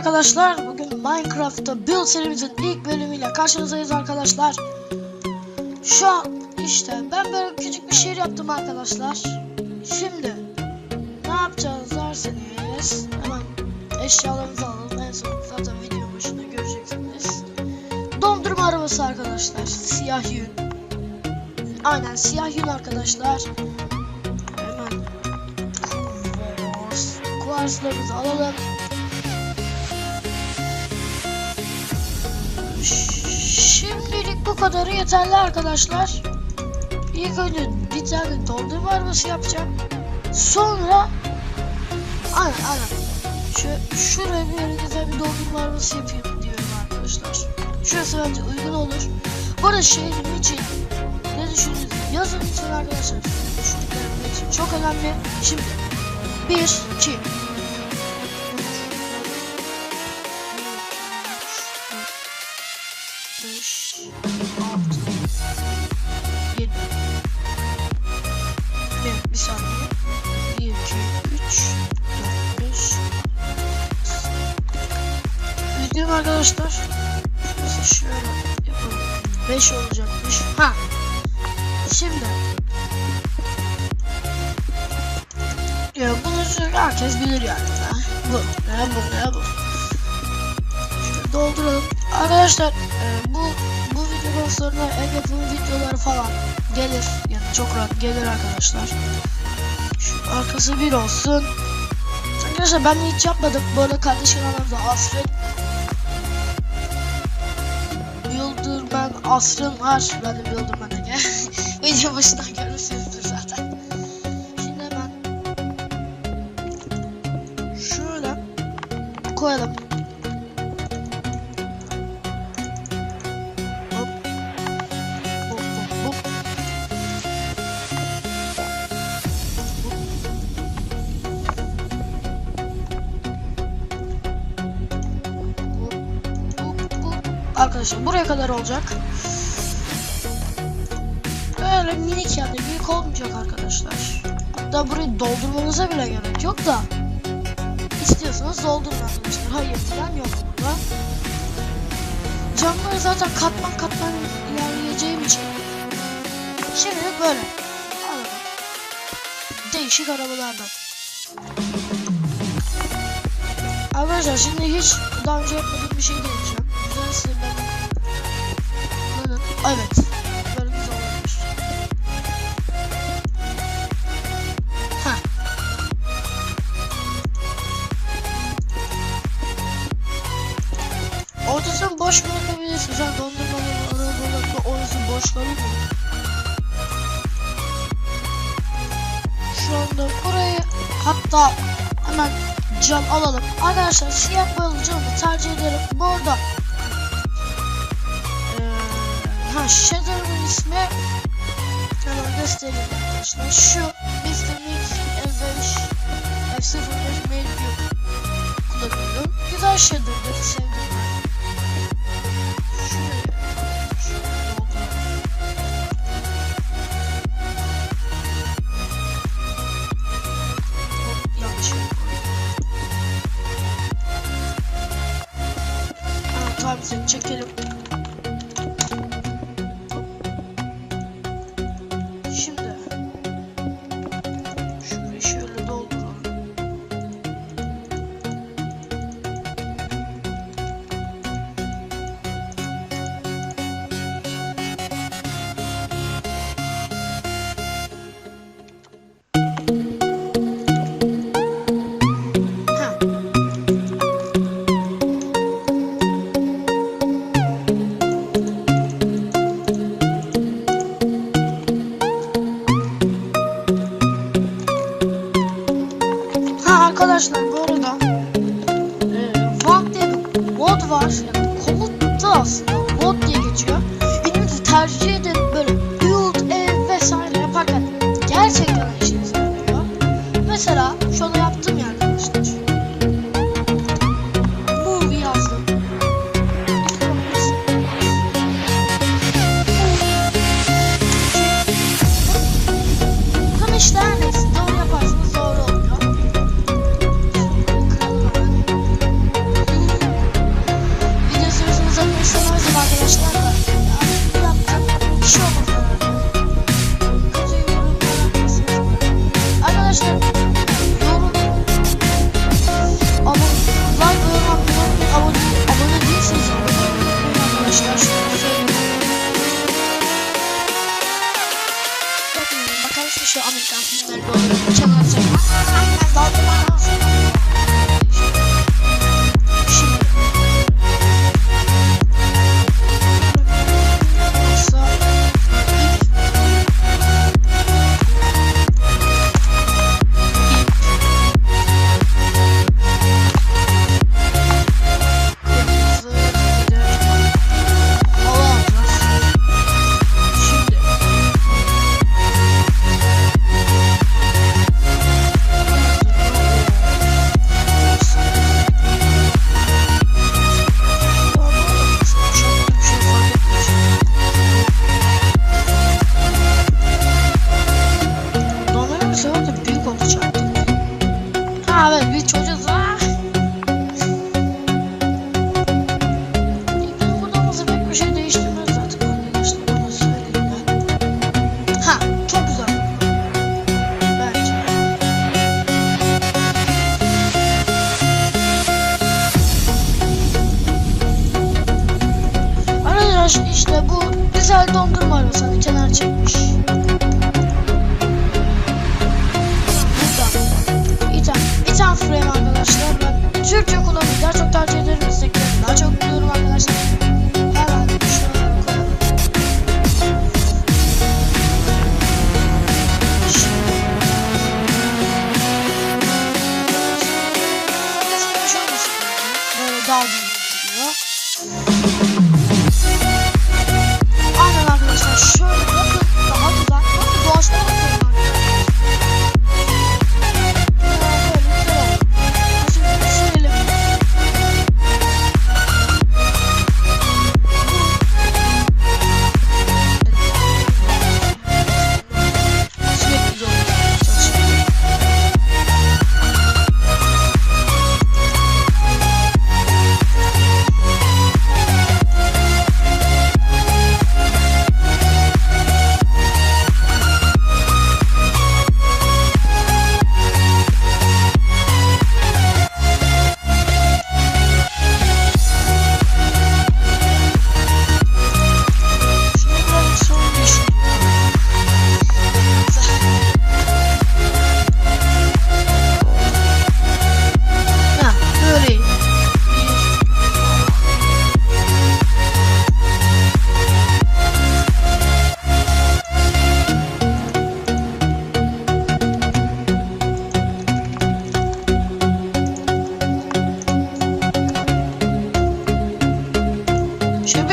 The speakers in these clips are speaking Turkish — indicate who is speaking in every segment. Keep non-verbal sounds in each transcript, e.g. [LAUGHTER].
Speaker 1: arkadaşlar. Bugün Minecraft'ta Build serimizin ilk bölümüyle karşınızdayız arkadaşlar. Şu an işte ben böyle küçük bir şehir yaptım arkadaşlar. Şimdi ne yapacağız derseniz hemen eşyalarımızı alalım. En son zaten video başında göreceksiniz. Dondurma arabası arkadaşlar. Siyah yün. Aynen siyah yün arkadaşlar. Hemen kuvars. Kuvarslarımızı alalım. Şimdilik bu kadarı yeterli arkadaşlar. İlk önce bir tane dondurma arabası yapacağım. Sonra aynen aynen. Şu, şuraya yere güzel bir dondurma arabası yapayım diyorum arkadaşlar. Şurası bence uygun olur. Bu arada şehrim için ne düşündüğünüzü yazın lütfen arkadaşlar. Düşündüklerim için çok önemli. Şimdi 1, 2, arkadaşlar. Şöyle yapalım. Beş olacakmış. Ha. Şimdi. Ya bunu herkes bilir yani. Bu, ne bu, ne bu. Şöyle dolduralım. Arkadaşlar e, bu bu videodan sonra el yapımı videoları falan gelir. Yani çok rahat gelir arkadaşlar. Şu arkası bir olsun. Arkadaşlar ben hiç yapmadım. Bu arada kardeş kanalımda Asrın var. Ben de Yıldırman Ege. [LAUGHS] Video başından görmüşsünüzdür zaten. Şimdi hemen şöyle koyalım. Hop. Hop, hop, hop. Arkadaşlar buraya kadar olacak. Böyle minik yani büyük olmayacak arkadaşlar. Hatta burayı doldurmanıza bile gerek yok da. İstiyorsanız doldurun arkadaşlar. Hayır falan yok burada. Camları zaten katman katman ilerleyeceğim için. Şimdilik böyle. Araba. Değişik arabalardan. Arkadaşlar şimdi hiç daha önce yapmadığım bir şey deneyeceğim. Güzel. Bunun- Evet. Ortasını boş bırakabilirsin. Sen dondurmaları arabalarla orası boş kalır mı? Şu anda burayı hatta hemen cam alalım. Arkadaşlar siyah boyalı camı tercih ederim. Bu arada eee ha Shader'ın ismi hemen göstereyim arkadaşlar. Şu Mr. Mix F5 F05 Medium kullanıyorum. Güzel Shader'dır. Sevdim Seni çekelim. Ha şu Amerikan filmlerinde olur. Çanarsın. Aynen daldırma. İşte bu güzel dondurma arasını kenar çekmiş. Bir tane, bir tane frame arkadaşlar. Ben Türkçe kullanmayı daha çok tercih ederim.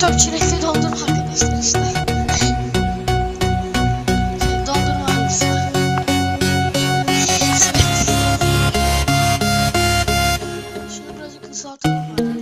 Speaker 1: top çilekli dondurma arkadaşlar işte. dondurma hangisi var? Şunu birazcık kısaltalım.